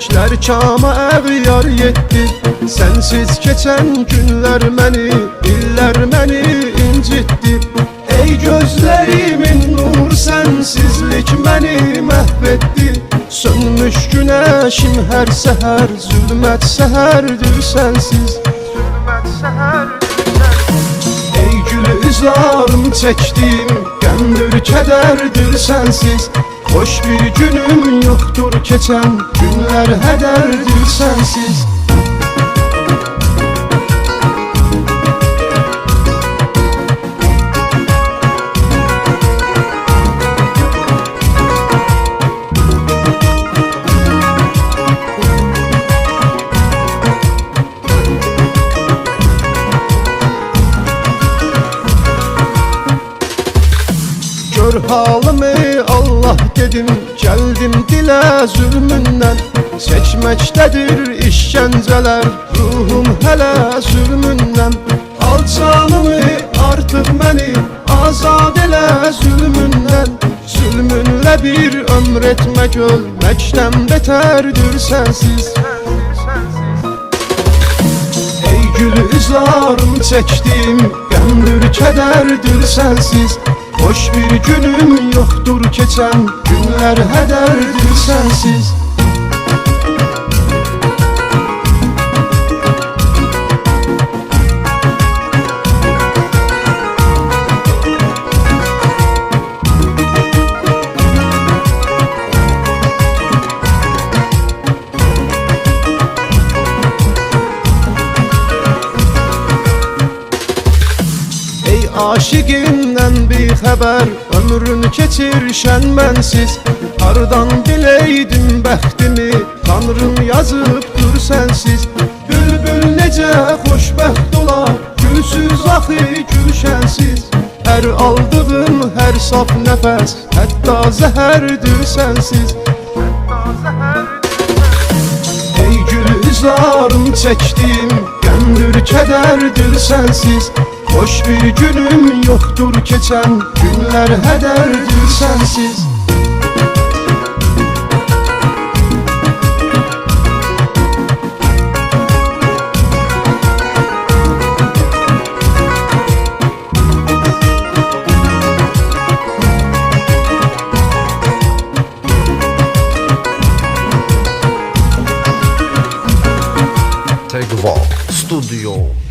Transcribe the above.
Çiçekler çama əğyar yetdi Sensiz keçen günler məni İllər məni incitdi Ey gözlərimin nur sensizlik məni məhv etdi Sönmüş güneşim her seher Zülmət səhərdir sensiz. Zülmət səhərdir Ey gülü üzlarım çəkdim Qəmdir, kədərdir sensiz Hoş bir günüm yoktur keçen. Günler hederdir sensiz Gör halımı Allah dedim Geldim dile zulmünden. Seçmektedir işkenceler. Ruhum hele zulmünden. Al canımı artık beni Azad ele zulmünden. Zulmünle bir ömür etmek Ölmekten beterdir sensiz. Ey gülü üzlarım çəkdim Qəmdir, kədərdir sensiz Hoş bir günüm yoktur keçen Günler hederdir sensiz. Aşıqimdən bir xəbər Ömrünü keçirşən mənsiz Hardan biləydim bəxtimi Tanrım yazıbdır sənsiz. Bülbül necə xoşbəxt olar Gülsüz axı gülşənsiz Hər aldığım hər saf nəfəs Hətta zəhərdir sənsiz. Ey gül üzlarım çəkdim Qəmdir, kədərdir sənsiz Hoş bir günüm yoktur keçen Günler hederdir sensiz. Tegva Studio